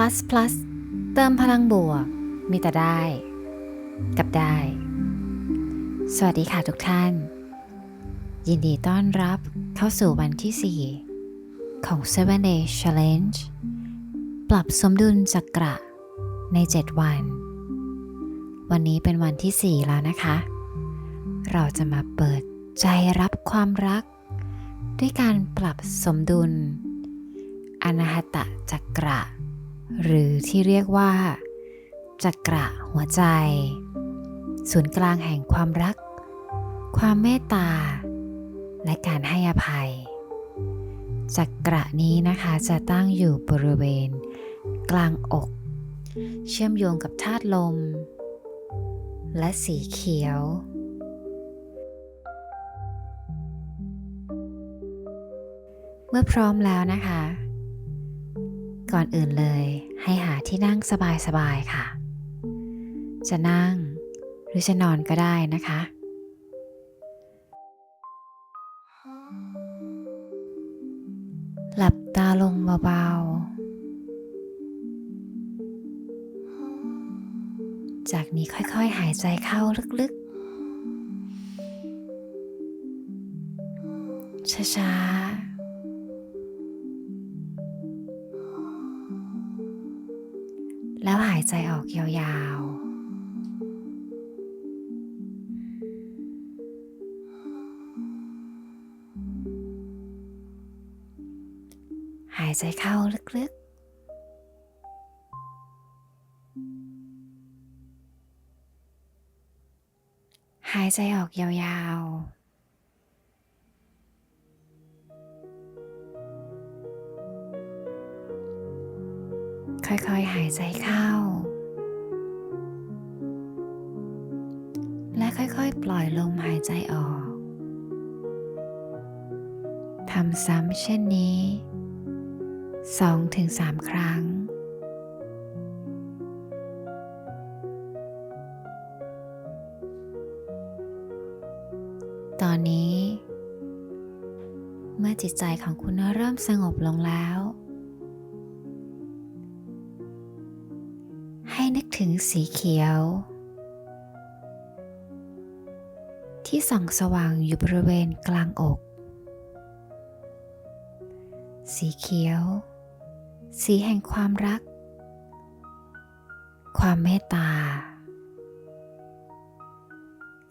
plus plus เติมพลังบวก มีแต่ได้ กับได้ สวัสดีค่ะทุกท่าน ยินดีต้อนรับเข้าสู่วันที่ 4 ของ 7 Day Challenge ปรับสมดุลจักระใน 7 วัน วันนี้เป็นวันที่ 4 แล้วนะคะ เราจะมาเปิดใจรับความรัก ด้วยการปรับสมดุล อนาหตะจักระ หรือที่เรียกว่าจักระหัวใจ ศูนย์กลางแห่งความรัก ความเมตตา และการให้อภัย จักระนี้นะคะจะตั้งอยู่บริเวณ กลางอก เชื่อมโยงกับธาตุลม และสีเขียวเมื่อพร้อมแล้วนะคะ ก่อนอื่นเลยให้หาที่นั่งสบายๆค่ะ จะนั่งหรือจะนอนก็ได้นะคะ หลับตาลงเบาๆ จากนี้ค่อยๆหายใจเข้าลึกๆ ช้า แล้วหายใจออกยาวๆหายใจเข้าลึกๆ หายใจออกยาวๆ ค่อยๆหายใจเข้า และค่อยๆ ปล่อยลมหายใจออก ทำซ้ำเช่นนี้2-3ครั้ง ตอนนี้ เมื่อจิตใจของคุณเริ่มสงบลงแล้ว ถึงสีเขียว ที่ส่องสว่างอยู่บริเวณกลางอก สีเขียว สีแห่งความรัก ความเมตตา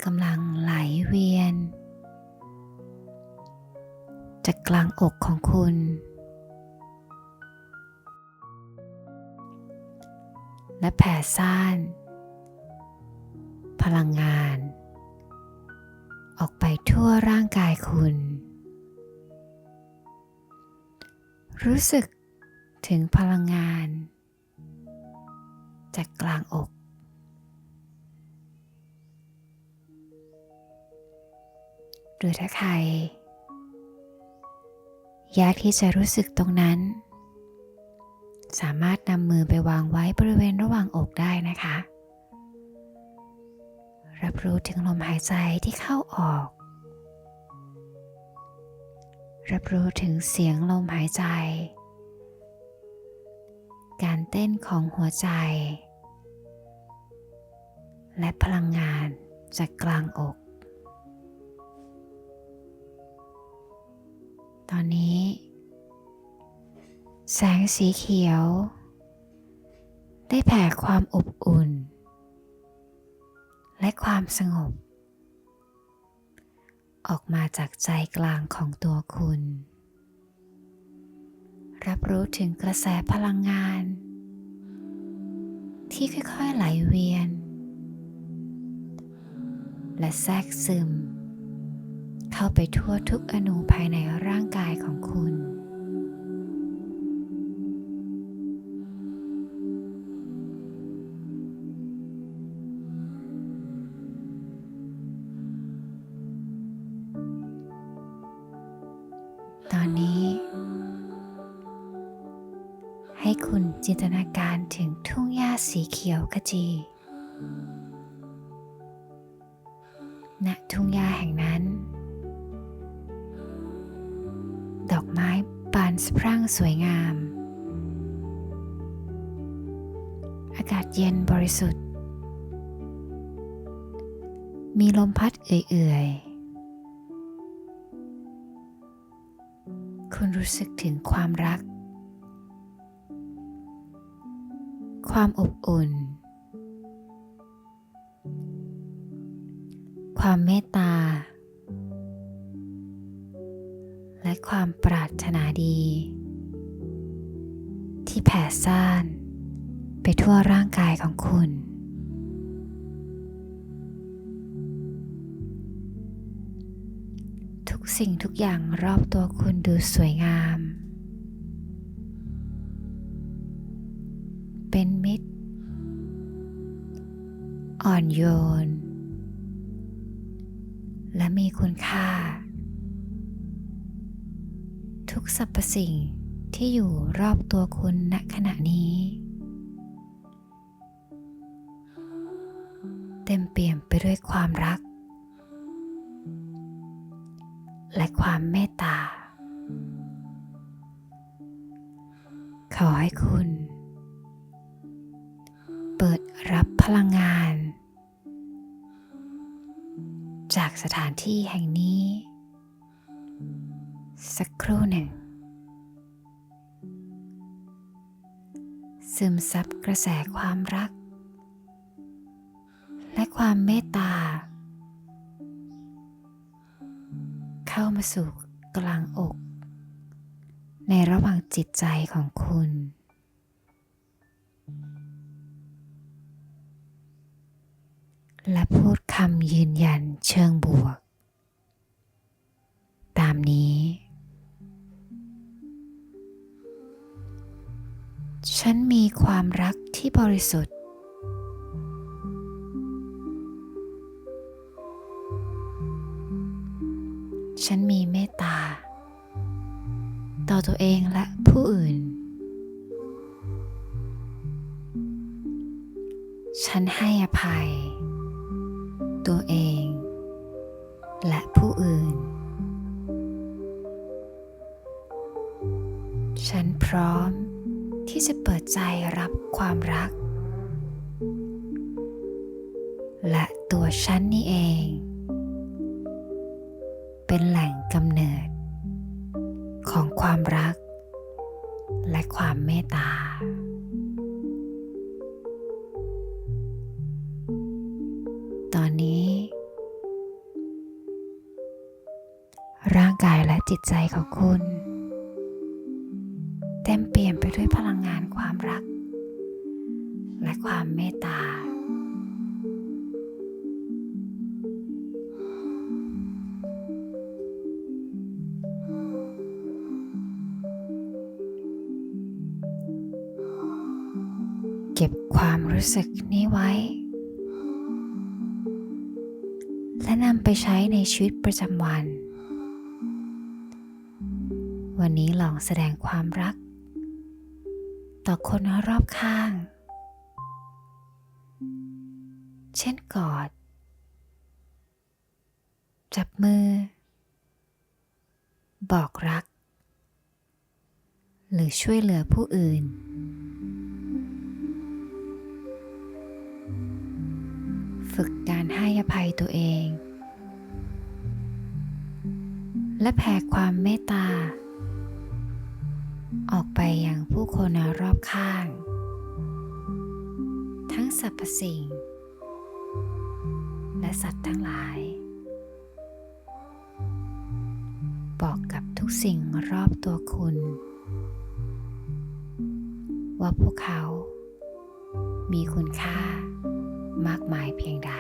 กำลังไหลเวียน จากกลางอกของคุณ และแผ่ซ่าน พลังงาน ออกไปทั่วร่างกายคุณ รู้สึกถึงพลังงาน จากกลางอกหรือถ้าใครอยากที่จะรู้สึกตรงนั้น สามารถนำมือไปวางไว้บริเวณระหว่างอกได้นะคะ รับรู้ถึงลมหายใจที่เข้าออก รับรู้ถึงเสียงลมหายใจ การเต้นของหัวใจ และพลังงานจากกลางอก ตอนนี้ แสงสีเขียว ได้แผ่ความอบอุ่น และความสงบ ออกมาจากใจกลางของตัวคุณ รับรู้ถึงกระแสพลังงาน ที่ค่อยๆไหลเวียน และแทรกซึม เข้าไปทั่วทุกอนูภายในร่างกายของคุณ จินตนาการถึงทุ่งหญ้าสีเขียวขจี ณ ทุ่งหญ้าแห่งนั้น ดอกไม้บานสะพรั่งสวยงาม อากาศเย็นบริสุทธิ์ มีลมพัดเอื่อยๆคุณรู้สึกถึงความรัก ความอบอุ่น ความเมตตา และความปรารถนาดี ที่แผ่ซ่านไปทั่วร่างกายของคุณ ทุกสิ่งทุกอย่างรอบตัวคุณดูสวยงาม เป็นมิตร อ่อนโยน และมีคุณค่า ทุกสรรพสิ่งที่อยู่รอบตัวคุณณขณะนี้ เต็มเปี่ยมไปด้วยความรัก และความเมตตา ขอให้คุณ เปิดรับพลังงาน จากสถานที่แห่งนี้ สักครู่หนึ่ง ซึมซับกระแสความรัก และความเมตตา เข้ามาสู่กลางอก ในระหว่างจิตใจของคุณ และพูดคำยืนยันเชิงบวก ตามนี้ ฉันมีความรักที่บริสุทธิ์ ฉันมีเมตตา ต่อตัวเองและผู้อื่น ฉันให้อภัย ตัวเอง และผู้อื่น ฉันพร้อมที่จะเปิดใจรับความรัก และตัวฉันนี่เอง เป็นแหล่งกำเนิด ของความรัก และความเมตตา ร่างกายและจิตใจของคุณ เต็มเปี่ยมไปด้วยพลังงานความรัก และความเมตตา เก็บความรู้สึกนี้ไว้ และนำไปใช้ในชีวิตประจำวัน นี้ลองแสดงความรัก ต่อคนรอบข้าง เช่นกอด จับมือ บอกรัก หรือช่วยเหลือผู้อื่นฝึกการให้อภัยตัวเอง และแผ่ความเมตตา ออกไปยังผู้คนรอบข้าง ทั้งสรรพสิ่ง และสัตว์ทั้งหลาย บอกกับทุกสิ่งรอบตัวคุณ ว่าพวกเขา มีคุณค่ามากมายเพียงใด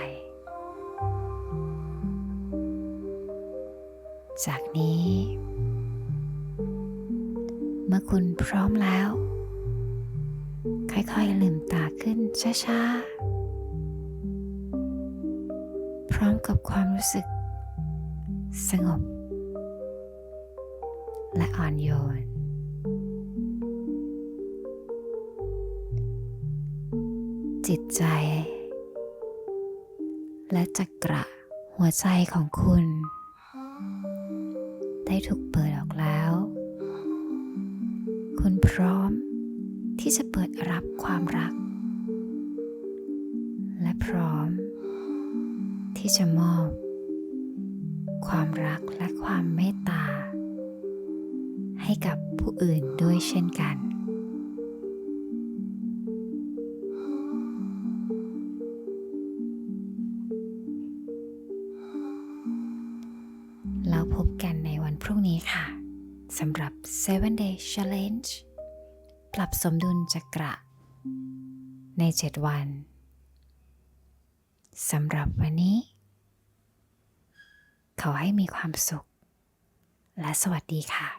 จากนี้ เมื่อคุณพร้อมแล้ว ค่อยๆลืมตาขึ้นช้าๆ พร้อมกับความรู้สึก สงบ และอ่อนโยน จิตใจ และจักระหัวใจของคุณ ได้ถูกเปิดออกแล้ว ที่จะเปิดรับความรัก และพร้อม ที่จะมอบ ความรักและความเมตตา ให้กับผู้อื่นด้วยเช่นกัน แล้วพบกันในวันพรุ่งนี้ค่ะสำหรับ 7 day challenge ปรับสมดุลจักระในเจ็ดวันสำหรับวันนี้ ขอให้มีความสุข และสวัสดีค่ะ